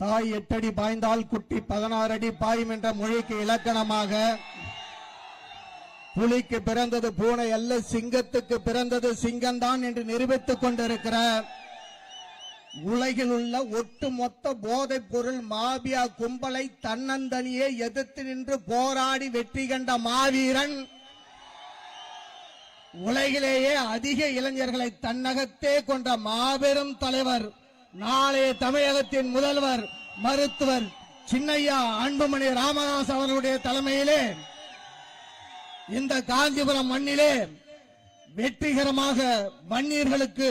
தாய் எட்டடி பாய்ந்தால் குட்டி பதினாறு அடி பாயும் என்ற மொழிக்கு இலக்கணமாக புலிக்கு பிறந்தது பூனை அல்ல சிங்கத்துக்கு பிறந்தது சிங்கம்தான் என்று நிரூபித்துக் கொண்டிருக்கிற உலகில் உள்ள ஒட்டுமொத்த போதைப் பொருள் மாபியா கும்பலை தன்னந்தனியே எதிர்த்து நின்று போராடி வெற்றி கண்ட மாவீரன். உலகிலேயே அதிக இளைஞர்களை தன்னகத்தே கொண்ட மாபெரும் தலைவர். நாளைய தமிழகத்தின் முதல்வர் மருத்துவர் சின்னையா அன்புமணி ராமதாஸ் அவர்களுடைய தலைமையிலே இந்த காஞ்சிபுரம் மண்ணிலே வெற்றிகரமாக வன்னியர்களுக்கு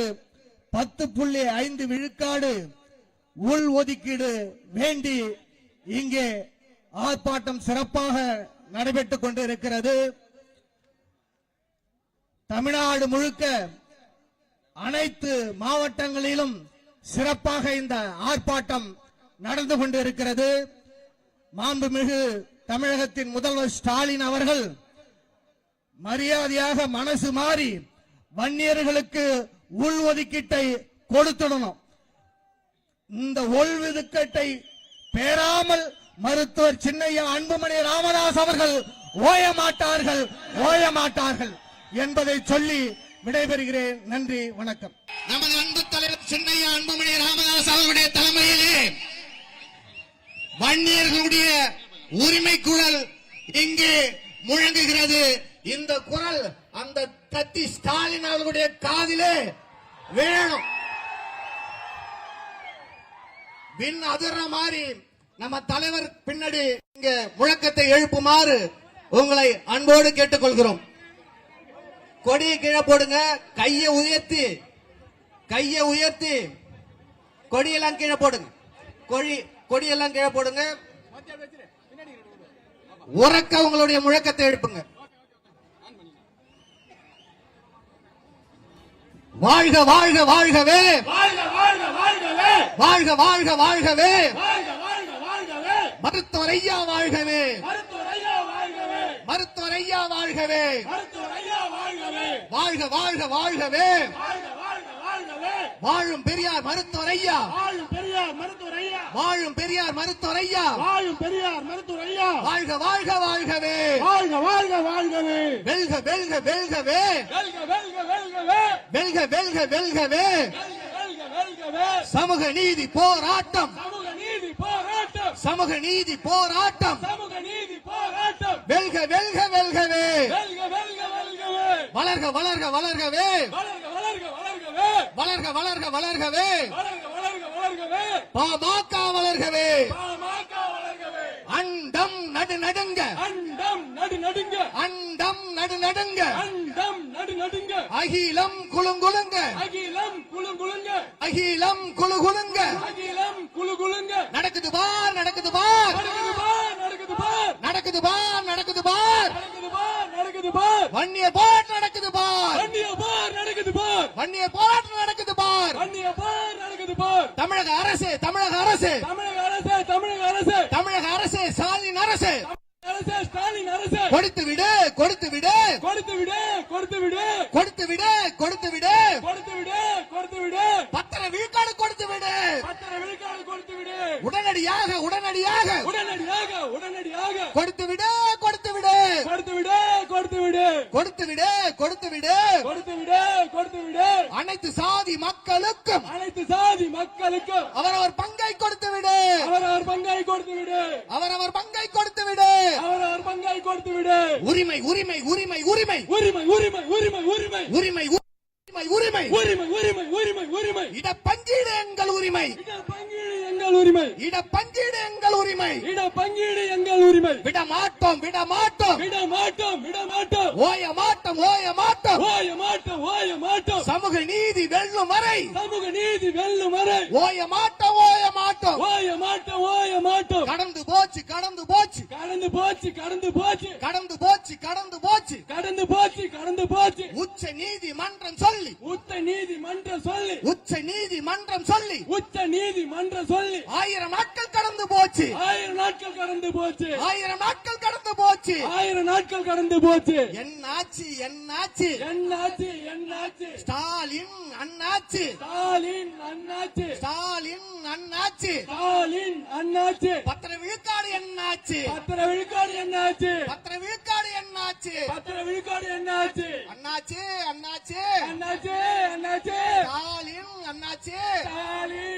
பத்து புள்ளி ஐந்து விழுக்காடு உள் ஒதுக்கீடு வேண்டி இங்கே ஆர்ப்பாட்டம் சிறப்பாக நடைபெற்றுக் கொண்டிருக்கிறது. தமிழ்நாடு முழுக்க அனைத்து மாவட்டங்களிலும் சிறப்பாக இந்த ஆர்ப்பாட்டம் நடந்து கொண்டிருக்கிறது. மாண்புமிகு தமிழகத்தின் முதல்வர் ஸ்டாலின் அவர்கள் மரியாதையாக மனசு மாறி வன்னியர்களுக்கு உள் ஒதுக்கீட்டை கொடுத்துடணும். இந்த ஒதுக்கீட்டை பேராமல் மருத்துவர் சின்னையா அன்புமணி ராமதாஸ் அவர்கள் ஓய மாட்டார்கள் ஓய மாட்டார்கள் என்பதை சொல்லி விடைபெறுகிறேன். நன்றி வணக்கம். நமது சின்னையா அன்புமணி ராமதாஸ் அவர்களுடைய தலைமையிலே வன்னியர்களுடைய உரிமை குரல் இங்கே முழங்குகிறது. இந்த குரல் அந்த தத்தி ஸ்டாலின் அவர்களுடைய காதிலே வேணும் பின் அதிர்ற மாதிரி நம்ம தலைவர் பின்னாடி இங்க முழக்கத்தை எழுப்புமாறு உங்களை அன்போடு கேட்டுக்கொள்கிறோம். கொடியை கீழே போடுங்க கையை உயர்த்தி கையை உயர்த்தி கொடியெல்லாம் கீழே போடுங்க. கொடி கொடியெல்லாம் கீழே போடுங்க. உறக்க உங்களுடைய முழக்கத்தை எழுப்புங்க. வாழ்க வாழ்க வாழ்கவே. வாழ்க வாழ்க வாழ்கவே. வாழ்கவே வாழ்கவே மருத்துவர் ஐயா வாழ்கவே. மருத்துவர் ஐயா வாழ்கவே. வாழ்க வாழ்க வாழ்கவே. வாழும் பெரியார் மருத்துவர் ஐயா. வாழும் பெரியார் மருத்துவர் ஐயா. வாழும் பெரியார் மருத்துவர் ஐயா. வாழும் பெரியார் மருத்துவர் ஐயா. வாழ்க வாழ்க வாழ்கவே. வாழ்க வாழ்க வாழ்கவே. வெல்க வெல்க வெல்கவே. வெல்க வெல்க வெல்கவே. வெல்க வெல்க வெல்கவே. வெல்க வெல்க வெல்கவே. சமூக நீதி போராட்டம். சமூக நீதி போராட்டம். சமூக நீதி போராட்டம். சமூக நீதி போராட்டம். வெல்க வெல்க வெல்கவே. வெல்க வெல்க வளர்க வளர்க வளர்கவே வளர்க வளர்க வளர்கவே வளர்க வளர்க வளர்கவே வளர்க வளர்க வளர்கவே பாமக வளர்கவே அண்டம் நடு நடுங்க. அண்டம் நடு நடுங்க. அண்டம் நடு நடுங்க. அண்டம் நடு நடுங்க. அகிலம் குலுங்குலுங்க அகிலம் குழு குழுங்க அகிலம் குலுகுலுங்க அகிலம் குழு குழுங்க நடக்குது பார் நடக்குது பார். நடக்குது பார் நடக்குது பார். நடக்குது பார் நடக்குது பார். நடக்குது பார். பார் வன்னிய போட் நடக்குது பார். வண்டிய பார் நடக்குது பார். வன்னிய போட் நடக்குது பார். வண்டிய பார் நடக்குது பார். தமிழக அரசு தமிழக அரசு. தமிழக அரசு தமிழக அரசு. தமிழக அரசு ஸ்டாலின் அரசு. அரசு ஸ்டாலின் அரசு. கொடுத்து விடு கொடுத்து விடு. கொடுத்து விடு கொடுத்து விடு. கொடுத்து விடு கொடுத்து விடு. கொடுத்து விடு கொடுத்து விடு. பத்திர விழுக்காடு கொடுத்து விடு. பத்திர விழுக்காடு கொடுத்து விடு. உடனடியாக உடனடியாக. உடனடியாக உடனடியாக. கொடுத்து விடு கொடுத்து விடு கொடுத்து விடு கொடுத்து விடு கொடுத்து விடு கொடுத்து விடு. கொடுத்து விடு கொடுத்து விடு. அனைத்து சாதி மக்களுக்கும் அனைத்து சாதி மக்களுக்கும் அவரவர் பங்கை கொடுத்து விடு. அவரவர் பங்கை கொடுத்து விடு. அவரவர் பங்கை கொடுத்து விடு. அவரவர் பங்கை கொடுத்து விடு. உரிமை உரிமை உரிமை உரிமை. உரிமை உரிமை உரிமை உரிமை. உரிமை உரிமை உரிமை. உரிமை உரிமை உரிமை உரிமை. இட பங்கீடு எங்கள் உரிமை. எங்கள் உரிமை. இட பங்கீடு எங்கள் உரிமை. இட பங்கீடு எங்கள் உரிமை. விட மாட்டோம் விட மாட்டோம். விட மாட்டோம் விட மாட்டோம். ஓய மாட்டோம் ஓய மாட்டோம். ஓய மாட்டோம் ஓய மாட்டோம். சமூக நீதி வெல்லும் வரை. சமூக நீதி வெல்லும் வரை. ஓய மாட்டோம் ஓய மாட்டோம். ஓய மாட்டோம் ஓய மாட்டோம். கடந்து போச்சு கடந்து போச்சு. கடந்து போச்சு கடந்து போச்சு. கடந்து போச்சு கடந்து போச்சு. கடந்து போச்சு கடந்து போச்சு. உச்ச நீதிமன்றம் சொல்லி. உச்ச நீதிமன்றம் சொல்லி. உச்ச நீதிமன்றம் சொல்லி. உச்ச நீதிமன்றம் சொல்லி. ஆயிரம் நாட்கள் கடந்து போச்சு. ஆயிரம் நாட்கள் கடந்து போச்சு. ஆயிரம் நாட்கள் கடந்து போச்சு. ஆயிரம் நாட்கள் கடந்து போச்சு. என்னாச்சு என்னாச்சு என்னாச்சு என்னாச்சு ஸ்டாலின் அண்ணாச்சு. ஸ்டாலின் அண்ணாச்சு. ஸ்டாலின் அண்ணாச்சு. ஸ்டாலின் அண்ணாச்சு. பத்திர விழுக்காடு என்னாச்சு பத்திர விழுக்காடு என்னாச்சு பத்திர விழுக்காடு என்னாச்சு பத்திர விழுக்காடு என்னாச்சு அண்ணாச்சு அண்ணாச்சு. அண்ணாச்சு அண்ணாச்சு. ஸ்டாலின் அண்ணாச்சு. ஸ்டாலின்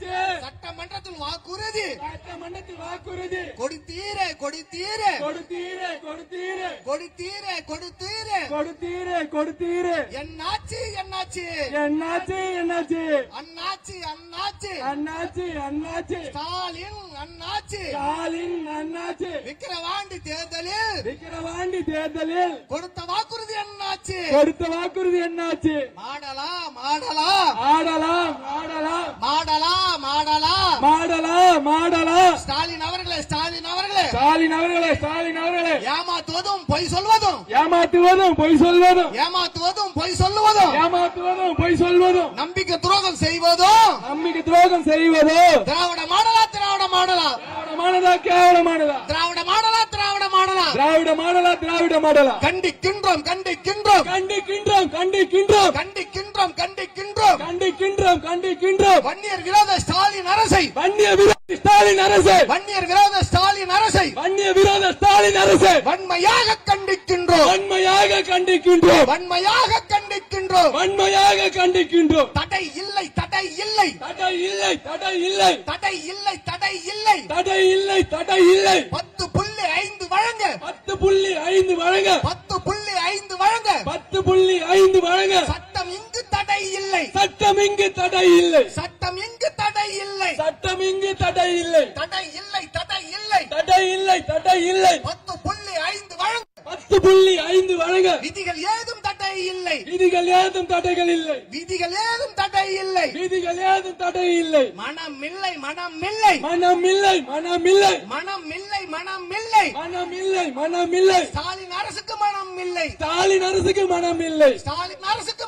சட்டமன்றத்தில் வாக்குறுதி. சட்டமன்றத்தில் வாக்குறுதி. கொடுத்தீரே கொடுத்தீரே. கொடுத்தீரே கொடுத்தீரே. கொடுத்தீரே கொடுத்தீரே. கொடுத்தீரே கொடுத்தீரே. என்னாச்சு என்னாச்சு? என்னாச்சு என்னாச்சு? அண்ணாச்சு அண்ணாச்சு. அண்ணாச்சு அண்ணாச்சு. ஸ்டாலின் அண்ணாச்சு. ஸ்டாலின் அண்ணாச்சு. விக்கிரவாண்டி தேர்தலில். விக்கிரவாண்டி தேர்தலில். கொடுத்த வாக்குறுதி என்னாச்சு? கொடுத்த வாக்குறுதி என்னாச்சு? மாடலா மாடலா ஆடலாம் ஆடலாம். மாடலா மாடலா? மாடலா மாடலா. ஸ்டாலின் அவர்களே ஸ்டாலின் அவர்களே. ஸ்டாலின் அவர்களே ஸ்டாலின் அவர்களே. ஏமாத்துவதும் பொய் சொல்வதும். ஏமாத்துவதும் பொய் சொல்வதும். ஏமாத்துவதும் பொய் சொல்லுவதும். ஏமாத்துவதும் பொய் சொல்வதும். நம்பிக்கை துரோகம் செய்வதும். நம்பிக்கை துரோகம் செய்வதோ திராவிட மாடலா திராவிட மாடலா? கேவலமானதா கேவலமானதா திராவிட மாடலா திராவிட மாடலா? திராவிட மாடலா திராவிட மாடலா. கண்டிக்கின்றோம் கண்டிக்கின்றோம். கண்டிக்கின்றோம் கண்டிக்கின்றோம். கண்டிக்கின்றோம் கண்டிக்கின்றோம். கண்டிக்கின்றோம் கண்டிக்கின்றோம். வன்னியர் விரோத ஸ்டாலின் அரசை. வன்னிய விரோத ஸ்டாலின் அரசு. வன்னியர் விரோத ஸ்டாலின் அரசை. வன்னிய விரோத ஸ்டாலின் அரசு. வன்மையாக கண்டிக்கின்றோம். வன்மையாக கண்டிக்கின்றோம். வன்மையாக கண்டிக்கின்றோம். வன்மையாக கண்டிக்கின்றோம். தடை இல்லை தடை இல்லை. தடை இல்லை தடை இல்லை. தடை இல்லை தடை இல்லை. தடை இல்லை தடை இல்லை. பத்து புள்ளி ஐந்து வழங்க. பத்து புள்ளி ஐந்து வழங்க. பத்து புள்ளி ஐந்து வழங்க. பத்து புள்ளி ஐந்து வழங்க. தடை இல்லை. சட்டம் இங்கு தடை இல்லை. சட்டம் இங்கு தடை இல்லை. சட்டம் இங்கு தடை இல்லை. தடை இல்லை தடை இல்லை. தடை இல்லை தடை இல்லை. பத்து புள்ளி ஐந்து வழங்க. பத்து புள்ளி ஐந்து வழங்க. விதிகள் ஏதும் தடை இல்லை. விதிகள் ஏதும் தடைகள் இல்லை. விதிகள் ஏதும் தடை இல்லை. விதிகள் ஏதும் தடை இல்லை. மனம் இல்லை மனம் இல்லை. மனம் இல்லை மனம் இல்லை. மனம் இல்லை மனம் இல்லை. மனம் இல்லை மனம் இல்லை. ஸ்டாலின் அரசுக்கு மனம் இல்லை. ஸ்டாலின் அரசுக்கு மனம் இல்லை. ஸ்டாலின் அரசுக்கு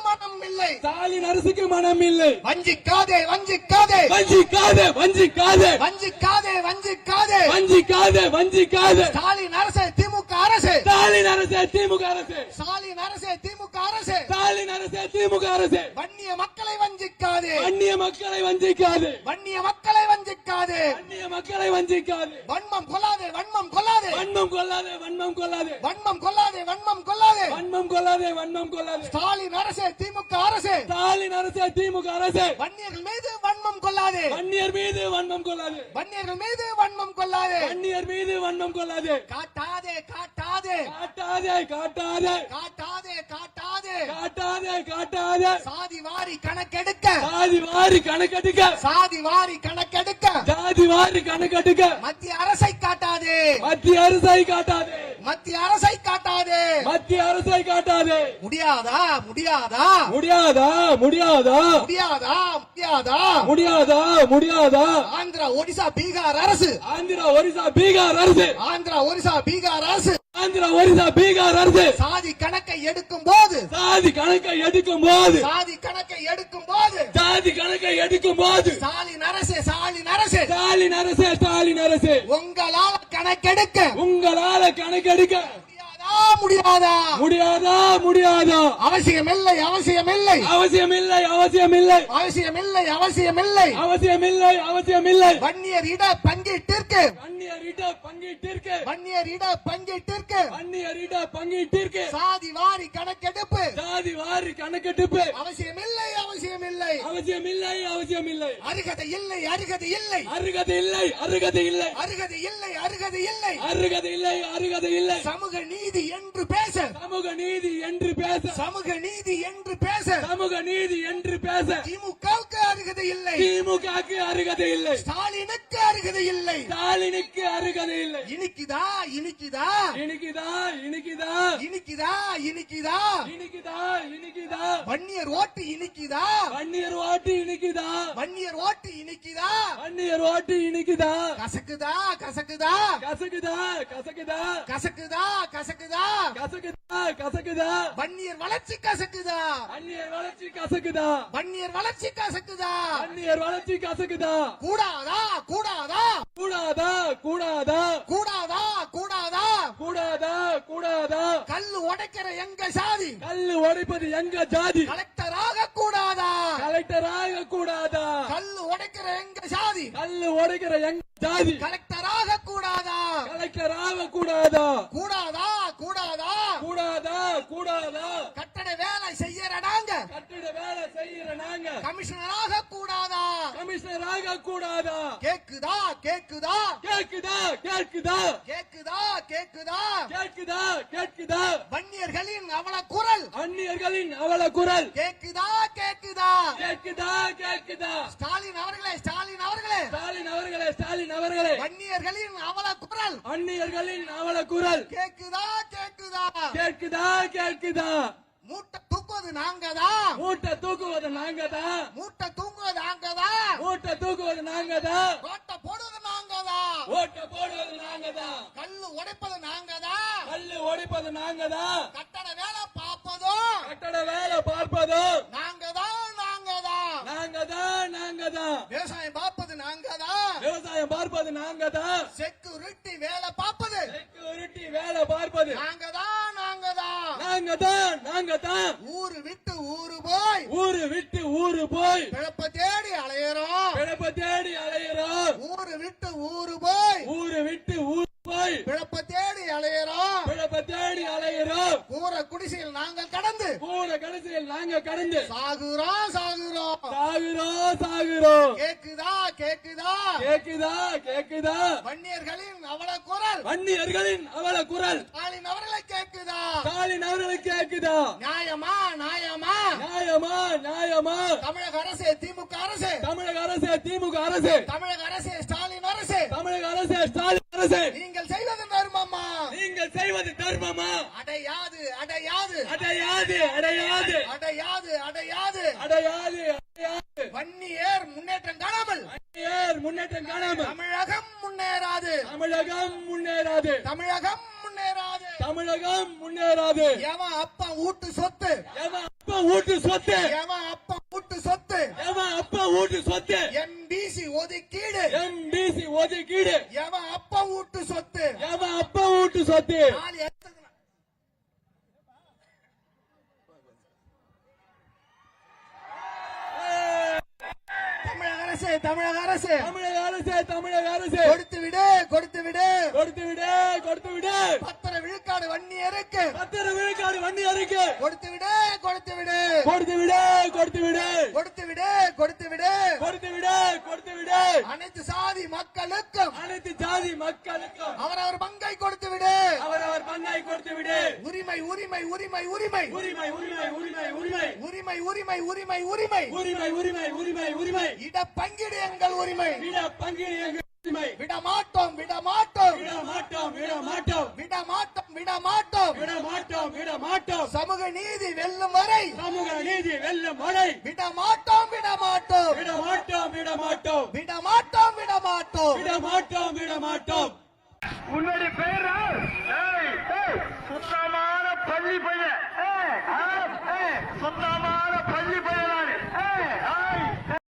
ஸ்டாலின் அரசுக்கு மனம் இல்லை. வஞ்சிக்காதே வஞ்சிக்காதே. வஞ்சிக்காதே வஞ்சிக்காதே. வஞ்சிக்காதே வஞ்சிக்காதே. வஞ்சிக்காதே வஞ்சிக்காதே. ஸ்டாலின் அரசு திமுக அரசு. ஸ்டாலின் அரசு திமுக அரசு. ஸ்டாலின் அரசு திமுக அரசு. ஸ்டாலின் அரசு திமுக அரசு. வன்னிய மக்களை வஞ்சிக்காதே. அந்நிய மக்களை வஞ்சிக்காது. வன்னிய மக்களை வஞ்சிக்காதே. அந்நிய மக்களை வஞ்சிக்காது. வன்மம் கொல்லாதே வன்மம் கொல்லாதே வன்மம் கொள்ளாதே வன்மம் கொள்ளாதே. வன்மம் கொல்லாதே வன்மம் கொல்லாதே வன்மம் கொள்ளாதே வன்மம் கொள்ளாதே. ஸ்டாலின் அரசு திமுக அரசு. ஸ்டாலின் அரசு திமுக அரசு. வன்னியர்கள் மீது வன்மம் கொள்ளாதே. வன்னியர் மீது வன்மம் கொள்ளாது. வன்னியர்கள் மீது வன்மம் கொள்ளாதே. வன்னியர் மீது வன்மம் கொள்ளாது. காட்டாதே காட்டாதே. காட்டாதே காட்டாதே. காட்டாதே காட்டாதே. காட்டாதே காட்டாதே. சாதி வாரி கணக்கெடுக்க. சாதி வாரி கணக்கெடுக்க. சாதி வாரி கணக்கெடுக்க. ஜாதி வாரி கணக்கெடுக்க. மத்திய அரசை காட்டாதே. மத்திய அரசை காட்டாதே. மத்திய அரசை காட்டாதே. மத்திய அரசை காட்டாதே. முடியாதா? முடியாதா? முடியாதா? முடியாதா? முடியாதா? முடியாதா? முடியாதா? முடியாதா? ஆந்திரா ஒடிசா பீகார் அரசு. ஆந்திரா ஒரிசா பீகார் அரசு. ஆந்திரா ஒரிசா பீகார் அரசு. ஆந்திரா ஒரிசா பீகார் அரசு. சாதி கணக்கை எடுக்கும் போது. சாதி கணக்கை எடுக்கும் போது. சாதி கணக்கை எடுக்கும் போது. சாதி கணக்கை எடுக்கும் போது. ஸ்டாலின் அரசு ஸ்டாலின் அரசு ஸ்டாலின் அரசு ஸ்டாலின் அரசு உங்களால் கணக்கெடுக்க. உங்களால கணக்கெடுக்க. முடியாதா முடியாதா? முடியாதா முடியாதா? அவசியமில்லை அவசியமில்லை. அவசியமில்லை அவசியமில்லை. அவசியமில்லை அவசியமில்லை. அவசியமில்லை அவசியமில்லை. வன்னியர் இட பங்கீட்டிற்கு. அந்நியரிட பங்கீட்டிற்கு. வன்னியர் இட பங்கீட்டிற்கு. அந்நியரிட பங்கீட்டிற்கு. சாதி வாரி கணக்கெடுப்பு. சாதி வாரி கணக்கெடுப்பு. அவசியமில்லை அவசியமில்லை. அவசியமில்லை அவசியமில்லை. அருகதை இல்லை அருகதை இல்லை. அருகதை இல்லை அருகதை இல்லை. அருகதை இல்லை அருகதை இல்லை. அருகதை இல்லை அருகதை இல்லை. சமூக நீதி என்று பேச. சமூக நீதி என்று பேச. சமூக நீதி என்று பேச. சமூக நீதி என்று பேச. திமுகவுக்கு அருகதை இல்லை. திமுகக்கு அருகதை இல்லை. ஸ்டாலினுக்கு அருகதை இல்லை. ஸ்டாலினுக்கு அருகதை இல்லை. இனிக்குதா இனிக்குதா? இனிக்குதா இனிக்குதா? இனிக்குதா இனிக்குதா? இனிக்குதா இனிக்குதா? வன்னியர் ஓட்டு இனிக்குதா? வன்னியர் ஓட்டு இனிக்குதா? வன்னியர் ஓட்டு இனிக்குதா? வன்னியர் ஓட்டு இனிக்குதா? கசக்குதா கசக்குதா? கசக்குதா கசக்குதா? கசக்குதா கசக்குதா? கசக்குதா? கசக்குதா வன்னியர் வளர்ச்சி கசக்குதா? வன்னியர் வளர்ச்சி கசக்குதா? வன்னியர் வளர்ச்சி கசக்குதா? வன்னியர் வளர்ச்சி கசக்குதா? கூடாதா? கூடாதா? கூடாதா? கூடாதா? கூடாதா? கூடாதா? கூடாதா? கூடாதா? கல்லு உடைக்கிற எங்க சாதி கல்லு உடைப்பது எங்க ஜாதி? கலெக்டராக கூடாதா? கலெக்டராக கூடாதா? கல்லு உடைக்கிற எங்க சாதி கல்லு உடைக்கிற எங்க ஜாதி? கலெக்டராக கூடாதா? கலெக்டராக கூடாதா? கூடாதா? கூடாதா? கூடாதா? கூடாதா? கட்டட வேலை நாங்க கட்டிட வேலை செய்யற நாங்க கமிஷனராக கூடாதா கமிஷனராக கூடாதா கேக்குதா கேக்குதா கேக்குதா கேக்குதா கேக்குதா கேக்குதா கேக்குதா கேக்குதா வன்னியர்களின் அவல குரல் அந்நியர்களின் அவல குரல் கேக்குதா கேக்குதா கேக்குதா கேக்குதா ஸ்டாலின் அவர்களே ஸ்டாலின் அவர்களே ஸ்டாலின் அவர்களே ஸ்டாலின் அவர்களே வன்னியர்களின் அவல குரல் அந்நியர்களின் அவல குரல் கேக்குதா கேக்குதா கேக்குதா கேக்குதா மூட்டை தூக்குவது நாங்க தான் மூட்டை தூக்குவது நாங்க தான் மூட்டை தூங்குவது நாங்க தான் மூட்டை தூக்குவது நாங்க தான் ஓட்ட போடுவது நாங்க தான் ஓட்ட போடுவது நாங்க தான் கல்லு உடைப்பது நாங்க தான் கல்லு உடைப்பது நாங்க தான் கட்டட வேலை பார்ப்பதும் கட்டட வேலை பார்ப்பதும் நாங்க தான் நாங்க தான் நாங்க தான் நாங்க தான் விவசாயம் பார்ப்பது நாங்க தான் விவசாயம் பார்ப்பது நாங்க தான் செக்யூரிட்டி வேலை பார்ப்பது? செக்யூரிட்டி வேலை பார்ப்பது? நாங்க தான் நாங்க நாங்கதான் நாங்கதான். நாங்கதான் நாங்கதான் ஊரு விட்டு ஊரு போய். ஊரு விட்டு ஊரு போய். பிழப்ப தேடி அலையறோம். பிழப்ப தேடி அலையிறோம். ஊரு விட்டு ஊரு போய். ஊரு விட்டு ஊரு பிழப்ப தேடி அலையறோம். பிழப்ப தேடி அலையிறோம். கூற குடிசையில் நாங்கள் கடந்து. கூட கடைசியில் நாங்க கடந்து. சாகுறோம் சாகுறோம் சாகுறோம் சாகுறோம் கேக்குதா கேக்குதா? கேக்குதா கேக்குதா? வன்னியர்களின் அவல குரல் வன்னியர்களின் அவல குரல் ஸ்டாலின் அவர்களை கேக்குதா? ஸ்டாலின் அவர்களுக்கு கேக்குதா? நியாயமா நியாயமா? நியாயமா நியாயமா? தமிழக அரசு திமுக அரசு. தமிழக அரசு திமுக அரசு. தமிழக அரசு ஸ்டாலின் அரசு. தமிழக அரசு ஸ்டாலின் அரசு. நீங்கள் தர்மமா நீங்கள் செய்வது தர்மமா? அடையாது அடையாது. அடையாது அடையாது. அடையாது அடையாது. அடையாது வன்னியர் முன்னேற்றம் காணாமல். வன்னியர் முன்னேற்றம் காணாமல். தமிழகம் முன்னேறாது. தமிழகம் முன்னேறாது. தமிழகம் முன்னேறாது. தமிழகம் முன்னேறாது. எவன் அப்பா ஊட்டு சொத்து? எவன் அப்பா ஊட்டு சொத்து? எவன் அப்பா ஊட்டு சொத்து? எவன் அப்பா ஊட்டு சொத்து? எம்பிசி ஒதுக்கீடு. எம்பிசி ஒதுக்கீடு. எவன் அப்பா ஊட்டு Cadê? வன்னியருக்கு பத்திர விழுக்காடு அறிக்கை. கொடுத்து விடு கொடுத்து விடு கொடுத்து விடு கொடுத்து விடு கொடுத்து விடு கொடுத்து விடு கொடுத்து விடு கொடுத்து விடு அனைத்து சாதி மக்களுக்கும் அனைத்து ஜாதி மக்களுக்கும் அவரவர் பங்கை கொடுத்து விடு அவரவர் பங்கை கொடுத்து விடு உரிமை உரிமை உரிமை உரிமை. உரிமை உரிமை உரிமை உரிமை. உரிமை உரிமை உரிமை உரிமை. உரிமை உரிமை உரிமை உரிமை. இட பங்கீடு எங்கள் உரிமை. விட பங்கீடு எங்கள் உரிமை. விட மாட்டோம் விட மாட்டோம் விட மாட்டோம் விட மாட்டேன் விட மாட்டேன்